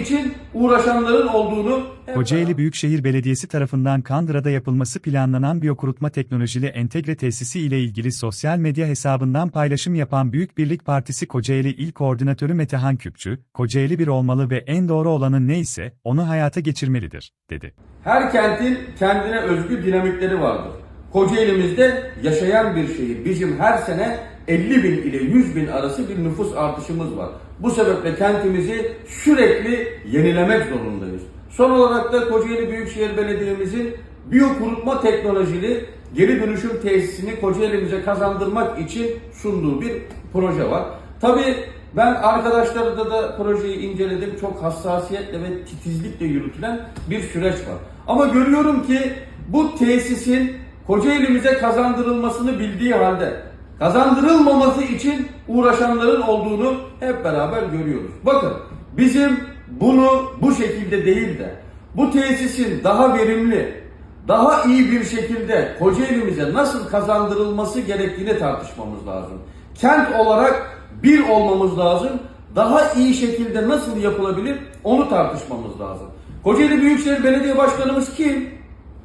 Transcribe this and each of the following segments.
için uğraşanların olduğunu Kocaeli Büyükşehir Belediyesi tarafından Kandıra'da yapılması planlanan biyokurutma teknolojili entegre tesisi ile ilgili sosyal medya hesabından paylaşım yapan Büyük Birlik Partisi Kocaeli İl Koordinatörü Metehan Küpçü, Kocaeli bir olmalı ve en doğru olanı neyse onu hayata geçirmelidir, dedi. Her kentin kendine özgü dinamikleri vardır. Kocaeli'mizde yaşayan bir şehir. Bizim her sene 50 bin ile 100 bin arası bir nüfus artışımız var. Bu sebeple kentimizi sürekli yenilemek zorundayız. Son olarak da Kocaeli Büyükşehir Belediye'mizin biyokurutma teknolojili geri dönüşüm tesisini Kocaeli'mize kazandırmak için sunduğu bir proje var. Tabii ben arkadaşlarla da projeyi inceledim. Çok hassasiyetle ve titizlikle yürütülen bir süreç var. Ama görüyorum ki bu tesisin Kocaeli'mize kazandırılmasını bildiği halde kazandırılmaması için uğraşanların olduğunu hep beraber görüyoruz. Bakın bizim bunu bu şekilde değil de bu tesisin daha verimli, daha iyi bir şekilde Kocaeli'mize nasıl kazandırılması gerektiğini tartışmamız lazım. Kent olarak bir olmamız lazım. Daha iyi şekilde nasıl yapılabilir onu tartışmamız lazım. Kocaeli Büyükşehir Belediye Başkanımız kim?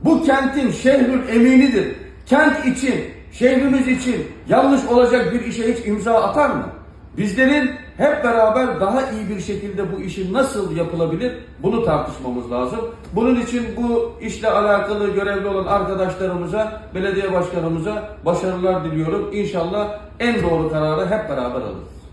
Bu kentin şehrül eminidir. Kent için, şehrimiz için yanlış olacak bir işe hiç imza atar mı? Bizlerin hep beraber daha iyi bir şekilde bu işin nasıl yapılabilir bunu tartışmamız lazım. Bunun için bu işle alakalı görevli olan arkadaşlarımıza, belediye başkanımıza başarılar diliyorum. İnşallah en doğru kararı hep beraber alırız.